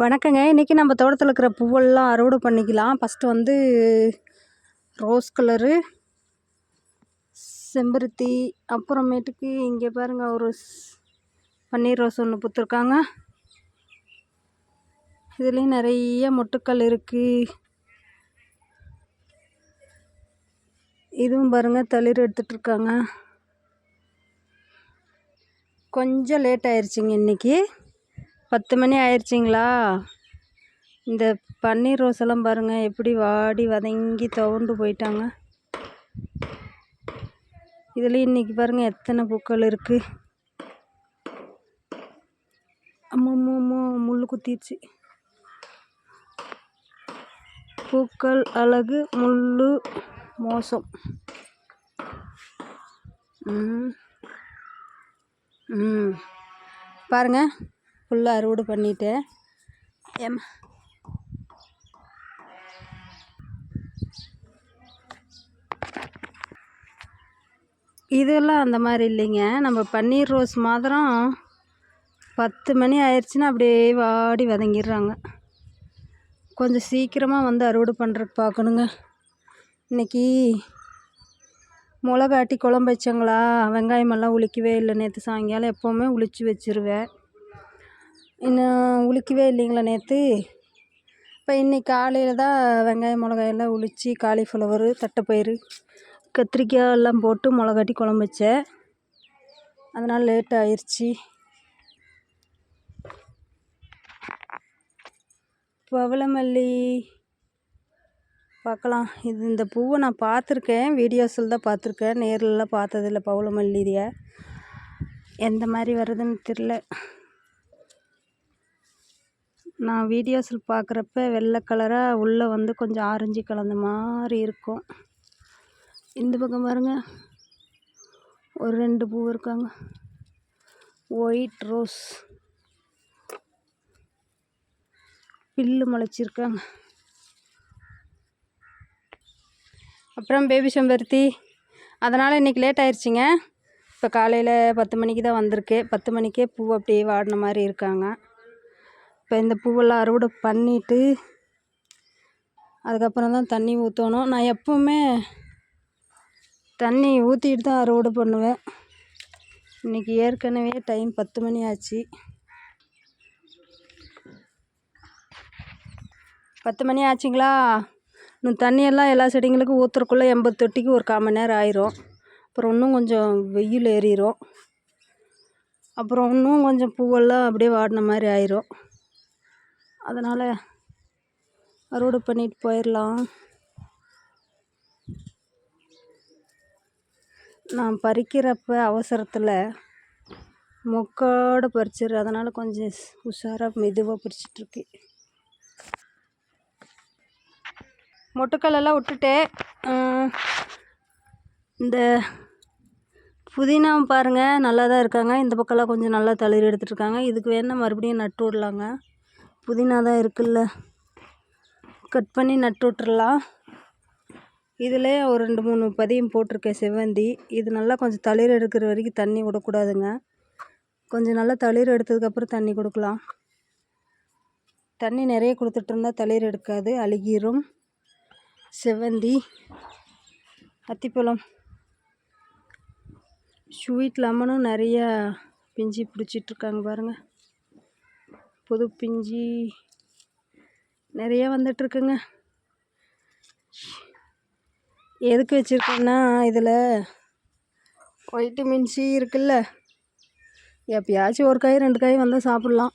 வணக்கங்க. இன்றைக்கி நம்ம தோட்டத்தில் இருக்கிற பூவெல்லாம் அறுவடை பண்ணிக்கலாம். ஃபஸ்ட்டு வந்து ரோஸ் கலரு செம்பருத்தி அப்புறமேட்டுக்கு இங்கே பாருங்கள் ஒரு பன்னீர் ரோஸ் ஒன்று பூத்துருக்காங்க. இதுலேயும் நிறைய மொட்டுக்கள் இருக்குது இதுவும் பாருங்கள் தளிர் எடுத்துகிட்ருக்காங்க கொஞ்சம் லேட் ஆயிடுச்சிங்க இன்றைக்கி பத்து மணி ஆயிடுச்சிங்களா இந்த பன்னீர் ரோஸ் எல்லாம் பாருங்கள் எப்படி வாடி வதங்கி துவண்டு போயிட்டாங்க. இதுலேயும் இன்றைக்கி பாருங்கள் எத்தனை பூக்கள் இருக்குது அம்மம்மோ முள் குத்திடுச்சு. பூக்கள் அழகு முள் மோசம். ம் ம். ஃபுல்லாக அறுவடை பண்ணிட்டு ஏம்மா? இதெல்லாம் அந்த மாதிரி இல்லைங்க. நம்ம பன்னீர் ரோஸ் மாத்திரம் பத்து மணி ஆயிடுச்சுன்னா அப்படியே வாடி வதங்கிடுறாங்க. கொஞ்சம் சீக்கிரமாக வந்து அறுவடை பண்ணுறதுக்கு பார்க்கணுங்க. இன்றைக்கி மிளகாட்டி குழம்பு வச்சங்களா? வெங்காயமெல்லாம் உளிக்கவே இல்லை. நேற்று சாயங்காலம் எப்போவுமே உளிச்சு வச்சிருவேன். இன்னும் உளிக்கவே இல்லைங்களா நேற்று இப்போ இன்னைக்கு காலையில் தான் வெங்காயம் மிளகாயெல்லாம் உளித்து காலிஃப்ளவரு தட்டைப்பயிறு கத்திரிக்காய் எல்லாம் போட்டு மிளகாட்டி குழம்பு வச்சேன். அதனால் லேட் ஆயிடுச்சு பவளமல்லி. பார்க்கலாம். இது இந்த பூவை நான் பார்த்துருக்கேன். வீடியோஸில் தான் பார்த்துருக்கேன். நேரில்லாம் பார்த்ததில்ல பவளமல்லியை எந்த மாதிரி வருதுன்னு தெரில நான் வீடியோஸில் பார்க்குறப்ப வெள்ளை கலராக உள்ளே வந்து கொஞ்சம் ஆரஞ்சு கலந்த மாதிரி இருக்கும். இந்த பக்கம் பாருங்க. ஒரு ரெண்டு பூ இருக்காங்க. ஒயிட் ரோஸ் பில்லு முளைச்சிருக்காங்க. அப்புறம் பேபி செம்பருத்தி. அதனால் இன்றைக்கி லேட் ஆயிடுச்சிங்க இப்போ காலையில் பத்து மணிக்கு தான் வந்திருக்கு. பத்து மணிக்கே பூ அப்படியே வாடின மாதிரி இருக்காங்க. இப்போ இந்த பூவெல்லாம் அறுவடை பண்ணிவிட்டு அதுக்கப்புறம் தான் தண்ணி ஊற்றணும். நான் எப்போவுமே தண்ணி ஊற்றிட்டு தான் அறுவடை பண்ணுவேன். இன்றைக்கி ஏற்கனவே டைம் பத்து மணி ஆச்சு. பத்து மணி ஆச்சுங்களா? இன்னும் தண்ணியெல்லாம் எல்லா செடிங்களுக்கும் ஊற்றுறக்குள்ளே எண்பது தொட்டிக்கு ஒரு கால் மணி நேரம் ஆயிரும். அப்புறம் இன்னும் கொஞ்சம் வெயில் ஏறிடும் அப்புறம் இன்னும் கொஞ்சம் பூவெல்லாம் அப்படியே வாடின மாதிரி ஆயிரும். அதனால் அறுவடை பண்ணிட்டு போயிடலாம். நான் பறிக்கிறப்ப அவசரத்தில் மொக்கோட பறிச்சிடுறேன் அதனால் கொஞ்சம் உஷாராக மெதுவாக பறிச்சிட்ருக்கு. மொட்டுக்கள் விட்டுட்டேன். இந்த புதினா பாருங்கள் நல்லா தான் இருக்காங்க. இந்த பக்கம்லாம் கொஞ்சம் நல்லா தளிர் எடுத்துட்டுருக்காங்க இதுக்கு வேணால் மறுபடியும் நட்டு விடலாங்க. புதினா தான் இருக்குல்ல. கட் பண்ணி நட்டு விட்டுறலாம். இதிலே ஒரு ரெண்டு மூணு பதியம் போட்டிருக்கேன் செவ்வந்தி. இது நல்லா கொஞ்சம் தளிர் எடுக்கிற வரைக்கும் தண்ணி விடக்கூடாதுங்க. கொஞ்சம் நல்லா தளிர் எடுத்ததுக்கப்புறம் தண்ணி கொடுக்கலாம். தண்ணி நிறைய கொடுத்துட்டு இருந்தால் தளிர் எடுக்காது அழுகிரும். செவ்வந்தி அத்திப்பழம். ஸ்வீட் லெமனும் நிறையா பிஞ்சு பிடிச்சிட்ருக்காங்க பாருங்கள் புது பிஞ்சு. நிறைய வந்துட்டுருக்குங்க. எதுக்கு வச்சுருக்கேன்னா இதில் வைட்டமின் சி இருக்குல்ல எப்பயாச்சும் ஒரு காய் ரெண்டு காய் வந்தால் சாப்பிட்லாம்.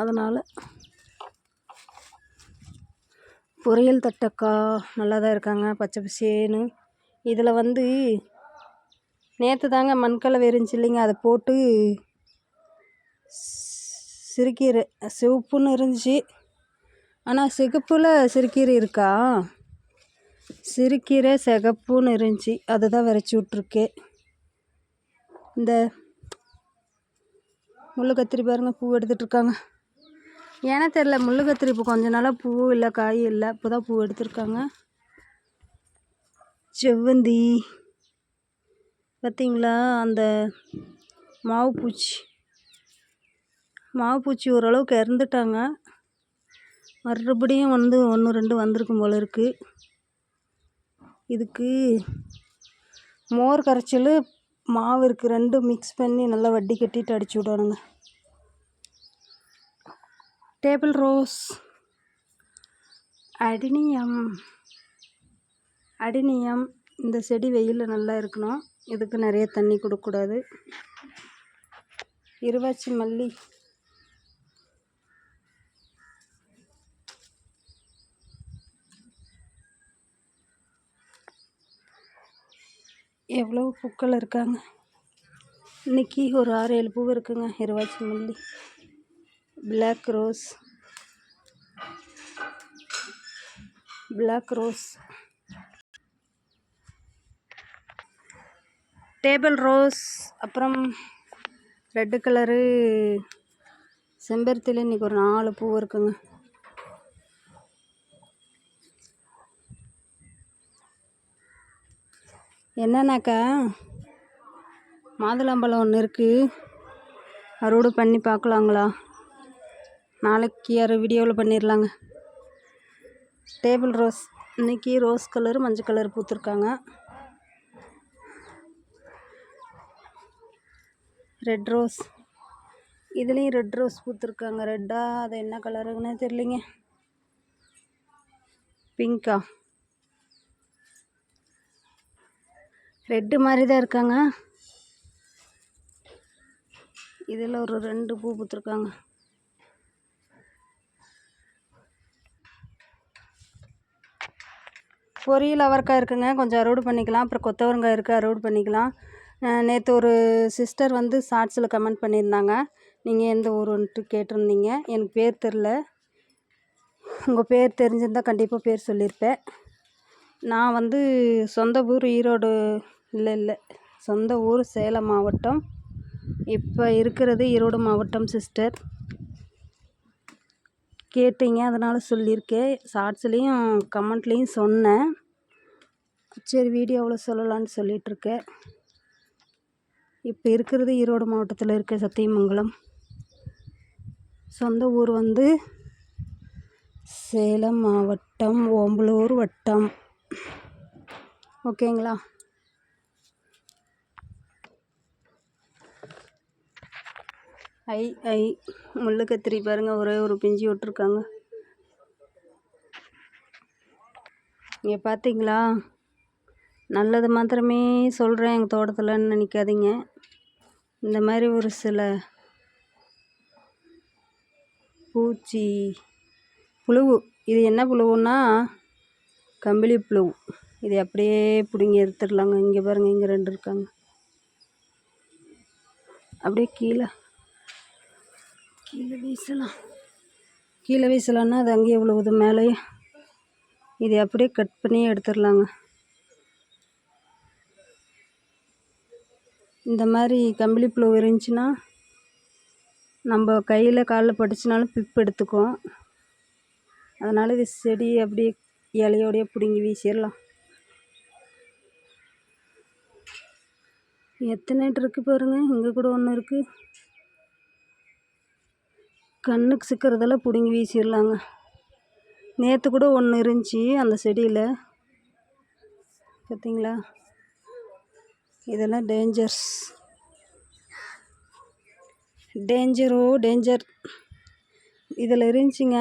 அதனால் பொரியல் தட்டக்காய் நல்லா தான் இருக்காங்க பச்சை பசேன்னு இதில் வந்து நேற்று தாங்க மண்கலவை இருந்துச்சு இல்லைங்க அதை போட்டு சிறுக்கீரை சிவப்புன்னு இருந்துச்சு. ஆனால் சிகப்பில் சிறுக்கீரை இருக்கா? சிறுக்கீரை சிகப்புன்னு இருந்துச்சு. அதை தான் விரைச்சி விட்ருக்கேன் இந்த முள்ளு கத்திரி பாருங்கள் பூ எடுத்துகிட்ருக்காங்க ஏன்னா தெரில முள்ளு கத்திரி இப்போ கொஞ்ச நாளாக பூ இல்லை காய் இல்லை. இப்போ தான் பூ எடுத்திருக்காங்க. செவ்வந்தி. பார்த்தீங்களா அந்த மாவு பூச்சி. மாவுப்பூச்சி ஓரளவுக்கு இறந்துட்டாங்க. மறுபடியும் வந்து ஒன்று ரெண்டு வந்திருக்கும் போல இருக்குது இதுக்கு மோர் கரைச்சல் மாவு இருக்குது ரெண்டும் மிக்ஸ் பண்ணி நல்லா வட்டி கட்டிட்டு அடிச்சு விடணுங்க. Table rose adenium. அடினியம். இந்த செடி வெயிலில் நல்லா இருக்கணும். இதுக்கு நிறைய தண்ணி கொடுக்கக்கூடாது. இருவாச்சி மல்லி. எவ்வளோ பூக்கள் இருக்காங்க? இன்னைக்கு ஒரு ஆறு ஏழு பூ இருக்குங்க. இருவாச்சி மல்லி black rose black rose table rose அப்புறம் ரெட்டு கலரு செம்பருத்தியில் இன்றைக்கி ஒரு நாலு பூ இருக்குங்க. என்னென்னாக்கா? மாதுளம்பழம் ஒன்று இருக்குது அறுவடை பண்ணி பார்க்கலாங்களா நாளைக்கு யார் வீடியோவில் பண்ணிடலாங்க டேபிள் ரோஸ் இன்றைக்கி ரோஸ் கலர் மஞ்சள் கலர் பூத்துருக்காங்க. ரெட் ரோஸ் இதுலேயும் ரெட் ரோஸ் பூத்துருக்காங்க. ரெட்டாக அது என்ன கலருங்கன்னு தெரிலிங்க பிங்க்கா ரெட்டு மாதிரி தான் இருக்காங்க. இதில் ஒரு ரெண்டு பூ பூத்துருக்காங்க. பொரியல் அவரைக்காய் இருக்குங்க. கொஞ்சம் அறுவடை பண்ணிக்கலாம். அப்புறம் கொத்தவரங்காய் இருக்குது அறுவடை பண்ணிக்கலாம். நேற்று ஒரு சிஸ்டர் வந்து ஷார்ட்ஸில் கமெண்ட் பண்ணியிருந்தாங்க. நீங்கள் எந்த ஊருன்ட்டு கேட்டிருந்தீங்க? எனக்கு பேர் தெரில உங்கள் பேர் தெரிஞ்சிருந்தால் கண்டிப்பாக பேர் சொல்லியிருப்பேன். நான் வந்து சொந்த ஊர் ஈரோடு இல்லை இல்லை. சொந்த ஊர் சேலம் மாவட்டம். இப்போ இருக்கிறது ஈரோடு மாவட்டம் சிஸ்டர். கேட்டீங்க அதனால் சொல்லியிருக்கேன். ஷார்ட்ஸ்லேயும் கமெண்ட்லேயும் சொன்னேன். சரி வீடியோவில் சொல்லலான்னு சொல்லிகிட்ருக்கேன் இப்போ இருக்கிறது ஈரோடு மாவட்டத்தில் இருக்க சத்தியமங்கலம். சொந்த ஊர் வந்து சேலம் மாவட்டம் ஓம்பலூர் வட்டம். ஓகேங்களா? ஐ ஐ. முள்ளு கத்திரி பாருங்கள் ஒரே ஒரு பிஞ்சு விட்ருக்காங்க இங்கே பார்த்தீங்களா நல்லது மாத்திரமே சொல்கிறேன் எங்கள் தோட்டத்தில்னு நினைக்காதீங்க. இந்த மாதிரி ஒரு சில பூச்சி புழுவு. இது என்ன புழுவுன்னா கம்பளி புழுவு. இது அப்படியே பிடுங்கி எடுத்துடலாங்க. இங்கே பாருங்கள் இங்கே ரெண்டு இருக்காங்க. அப்படியே கீழே. கீழே வீசலாம். கீழே வீசலான்னா அது அங்கேயே விழுவுது மேலேயே இதை அப்படியே கட் பண்ணி எடுத்துடலாங்க. இந்த மாதிரி கம்பளி புழு இருந்துச்சுன்னா நம்ம கையில் காலில் பட்டுச்சுனாலும் பிப்பு எடுத்துக்கும் அதனால் இது செடி அப்படியே இலையோடையே பிடுங்கி வீசிடலாம். எத்தனை இருக்குது பாருங்கள் இங்கே கூட ஒன்று இருக்குது கண்ணுக்கு சிக்கிறதெல்லாம் பிடுங்கி வீசிடலாங்க. நேற்று கூட ஒன்று இருந்துச்சு அந்த செடியில். பார்த்தீங்களா இதெல்லாம் டேஞ்சர்ஸ் டேஞ்சரோ டேஞ்சர் இதில் இருந்துச்சுங்க.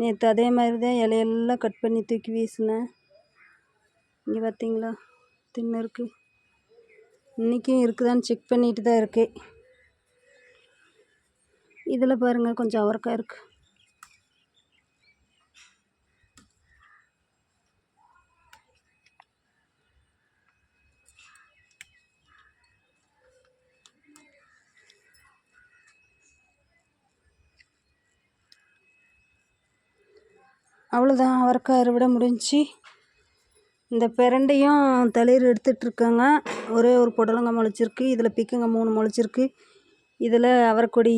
நேற்று அதே மாதிரி தான் இலையெல்லாம் கட் பண்ணி தூக்கி வீசினேன். இங்கே பார்த்தீங்களா தின்னு இருக்குது இன்றைக்கும் இருக்குதான்னு செக் பண்ணிட்டு தான் இருக்கேன். இதில் பாருங்கள் கொஞ்சம் அவரக்காய் இருக்குது அவ்வளோதான் அவரைக்காய் அறுவடை முடிஞ்சு. இந்த பிரண்டையும் தளிர் எடுத்துகிட்ருக்காங்க ஒரே ஒரு புடலங்காய் முளைச்சிருக்கு இதில் பீக்கங்காய் மூணு முளைச்சிருக்கு. இதில் அவரைக்கொடி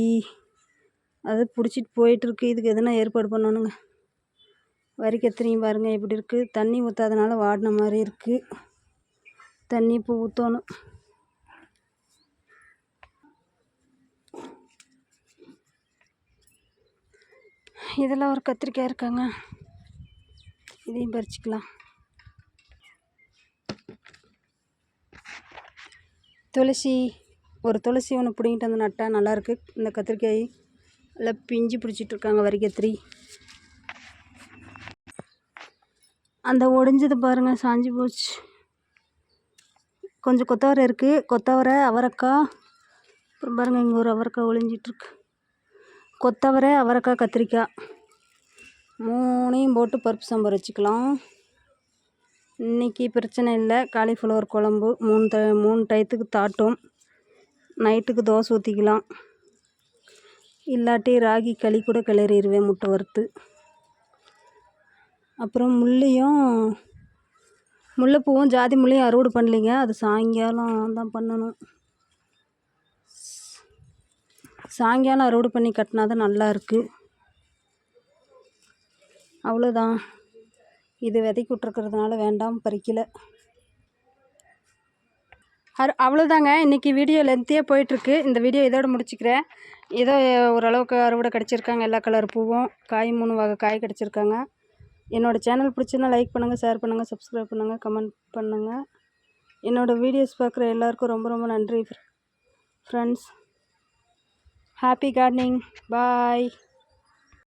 அது பிடிச்சிட்டு போயிட்டுருக்கு. இதுக்கு எதுனா ஏற்பாடு பண்ணணுங்க. வரி கத்திரிங்க பாருங்கள் எப்படி இருக்குது தண்ணி ஊற்றாதனால வாடின மாதிரி இருக்குது தண்ணி இப்போ ஊற்றணும் இதெல்லாம் ஒரு கத்திரிக்காய் இருக்காங்க. இதையும் பறிச்சிக்கலாம். துளசி ஒரு துளசி ஒன்று பிடிங்கிட்டு வந்து நட்டால் நல்லாயிருக்கு இந்த கத்திரிக்காய் நல்லா பிஞ்சு பிடிச்சிட்ருக்காங்க வரி கத்திரி அந்த ஒடிஞ்சது பாருங்கள் சாஞ்சி போச்சு. கொஞ்சம் கொத்தவரை இருக்குது கொத்தவரை அவரைக்காய். அப்புறம் பாருங்கள் இங்கே ஒரு அவரைக்காய் ஒளிஞ்சிட்ருக்கு. கொத்தவரை அவரைக்காய் கத்திரிக்காய். மூணையும் போட்டு பருப்பு சாம்பார் வச்சுக்கலாம். இன்றைக்கி பிரச்சனை இல்லை. காலிஃப்ளவர் குழம்பு மூணு த மூணு டயத்துக்கு தாட்டும். நைட்டுக்கு தோசை ஊற்றிக்கலாம் இல்லாட்டி ராகி களி கூட கிளறிடுவேன் முட்டை வறுத்து. அப்புறம் முள்ளையும் முல்லைப்பூவும் ஜாதி முள்ளையும் அறுவடை பண்ணலைங்க. அது சாயங்காலம் தான் பண்ணணும். சாயங்காலம் அறுவடை பண்ணி கட்டினா தான் நல்லா இருக்குது அவ்வளோதான் இது விதைக்கு விட்ருக்கறதுனால வேண்டாம் பறிக்கலை. அரு அவ்வளோதாங்க இன்றைக்கி வீடியோ லென்த்தியாக போயிட்டுருக்கு. இந்த வீடியோ இதோட முடிச்சுக்கிறேன். ஏதோ ஓரளவுக்கு அறுவடை கிடச்சிருக்காங்க. எல்லா கலர் பூவும் காய் மூணு வகை காய் கிடச்சிருக்காங்க. என்னோடய சேனல் பிடிச்சிருந்தால் லைக் பண்ணுங்கள் ஷேர் பண்ணுங்கள் சப்ஸ்கிரைப் பண்ணுங்கள் கமெண்ட் பண்ணுங்கள் என்னோடய வீடியோஸ் பார்க்குற எல்லாருக்கும் ரொம்ப ரொம்ப நன்றி ஃப்ரெண்ட்ஸ் ஹாப்பி கார்டனிங் பாய்